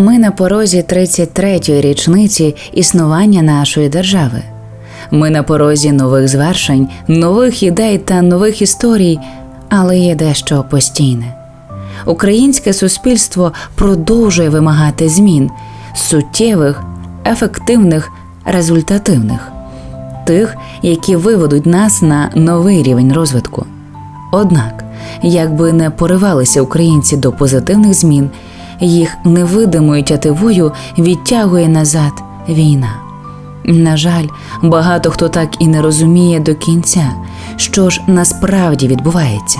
Ми на порозі 33-ї річниці існування нашої держави. Ми на порозі нових звершень, нових ідей та нових історій, але є дещо постійне. Українське суспільство продовжує вимагати змін суттєвих, ефективних, результативних, тих, які виведуть нас на новий рівень розвитку. Однак, якби не поривалися українці до позитивних змін, їх невидимою тятивою відтягує назад війна. На жаль, багато хто так і не розуміє до кінця, що ж насправді відбувається.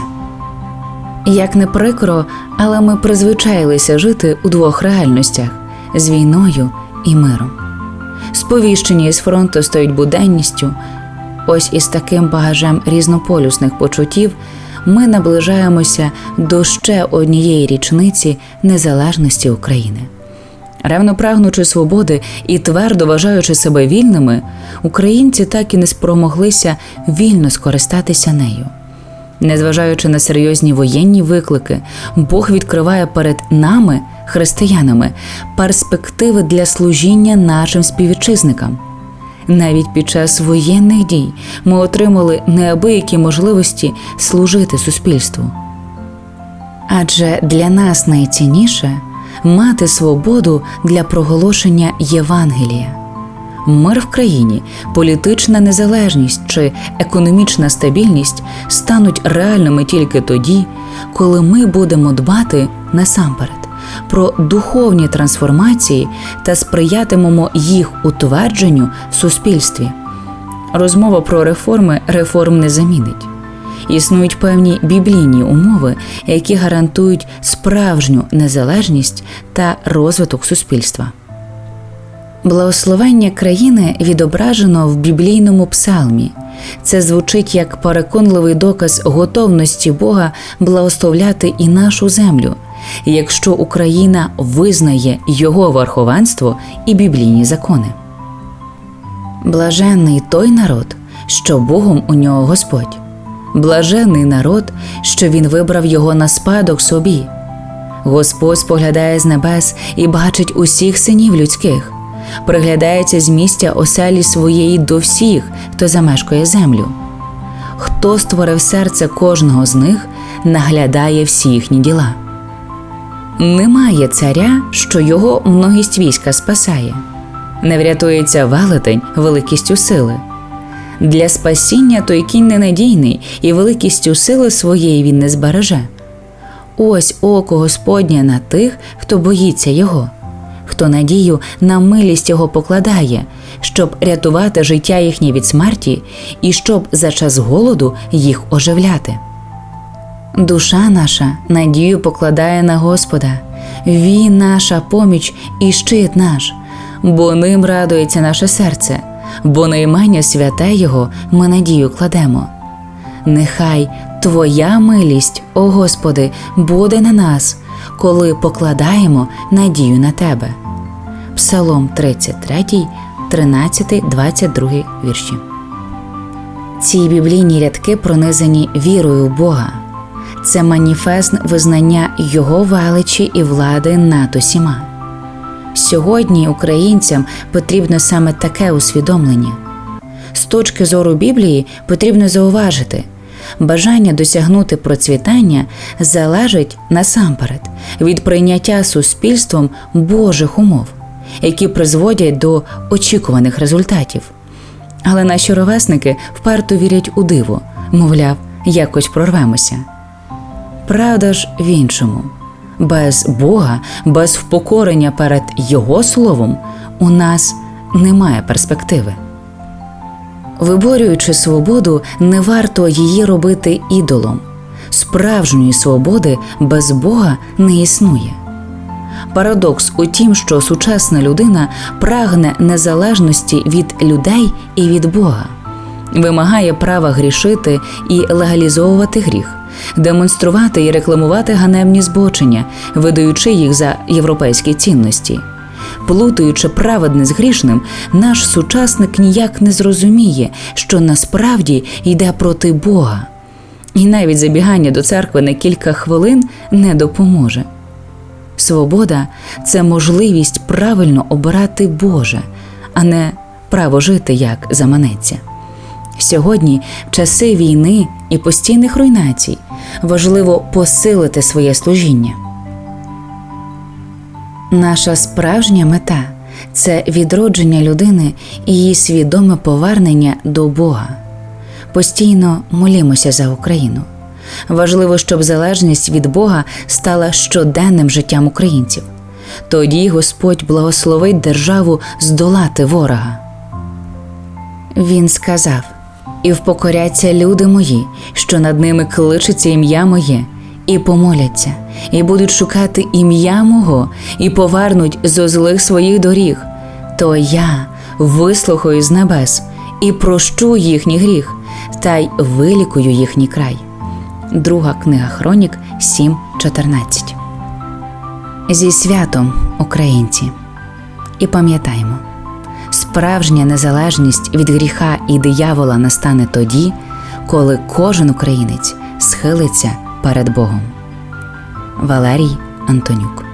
Як не прикро, але ми призвичаїлися жити у двох реальностях з війною і миром. Сповіщення із фронту стають буденністю. Ось із таким багажем різнополюсних почуттів ми наближаємося до ще однієї річниці незалежності України. Ревно прагнучи свободи і твердо вважаючи себе вільними, українці так і не спромоглися вільно скористатися нею. Незважаючи на серйозні воєнні виклики, Бог відкриває перед нами, християнами, перспективи для служіння нашим співвітчизникам. Навіть під час воєнних дій ми отримали неабиякі можливості служити суспільству. Адже для нас найцінніше мати свободу для проголошення Євангелія. Мир в країні, політична незалежність чи економічна стабільність стануть реальними тільки тоді, коли ми будемо дбати насамперед про духовні трансформації та сприятимемо їх утвердженню в суспільстві. Розмова про реформи реформ не замінить. Існують певні біблійні умови, які гарантують справжню незалежність та розвиток суспільства. Благословення країни відображено в біблійному псалмі. Це звучить як переконливий доказ готовності Бога благословляти і нашу землю, якщо Україна визнає його верховенство і біблійні закони. Блаженний той народ, що Богом у нього Господь, блаженний народ, що він вибрав його на спадок собі. Господь споглядає з небес і бачить усіх синів людських, приглядається з місця оселі своєї до всіх, хто замешкує землю. Хто створив серце кожного з них, наглядає всі їхні діла. Немає царя, що його многість війська спасає, не врятується велетень великістю сили. Для спасіння той кінь ненадійний і великістю сили своєї він не збереже. Ось око Господнє на тих, хто боїться його, хто надію на милість його покладає, щоб рятувати життя їхнє від смерті і щоб за час голоду їх оживляти. Душа наша надію покладає на Господа, Він наша поміч і щит наш, бо ним радується наше серце, бо на святе Його ми надію кладемо. Нехай Твоя милість, о Господи, буде на нас, коли покладаємо надію на Тебе. Псалом 33, 13, 22 вірші. Ці біблійні рядки пронизані вірою в Бога. Це маніфест визнання Його величі і влади над усіма. Сьогодні українцям потрібно саме таке усвідомлення. З точки зору Біблії потрібно зауважити, бажання досягнути процвітання залежить насамперед від прийняття суспільством Божих умов, які призводять до очікуваних результатів. Але наші ровесники вперто вірять у диво, мовляв, якось прорвемося. Правда ж в іншому. Без Бога, без впокорення перед Його словом у нас немає перспективи. Виборюючи свободу, не варто її робити ідолом. Справжньої свободи без Бога не існує. Парадокс у тім, що сучасна людина прагне незалежності від людей і від Бога, вимагає права грішити і легалізовувати гріх, демонструвати і рекламувати ганебні збочення, видаючи їх за європейські цінності. Плутаючи праведне з грішним, наш сучасник ніяк не зрозуміє, що насправді йде проти Бога. І навіть забігання до церкви на кілька хвилин не допоможе. Свобода це можливість правильно обирати Боже, а не право жити як заманеться. Сьогодні, в часи війни і постійних руйнацій, важливо посилити своє служіння. Наша справжня мета це відродження людини і її свідоме повернення до Бога. Постійно молімося за Україну. Важливо, щоб залежність від Бога стала щоденним життям українців. Тоді Господь благословить державу здолати ворога. Він сказав: І впокоряться люди мої, що над ними кличеться ім'я моє, і помоляться, і будуть шукати ім'я мого, і повернуть зо злих своїх доріг. То я вислухаю з небес і прощу їхній гріх, та й вилікую їхній край. Друга книга Хронік 7.14. Зі святом, українці. І пам'ятаймо, справжня незалежність від гріха і диявола настане тоді, коли кожен українець схилиться перед Богом. Валерій Антонюк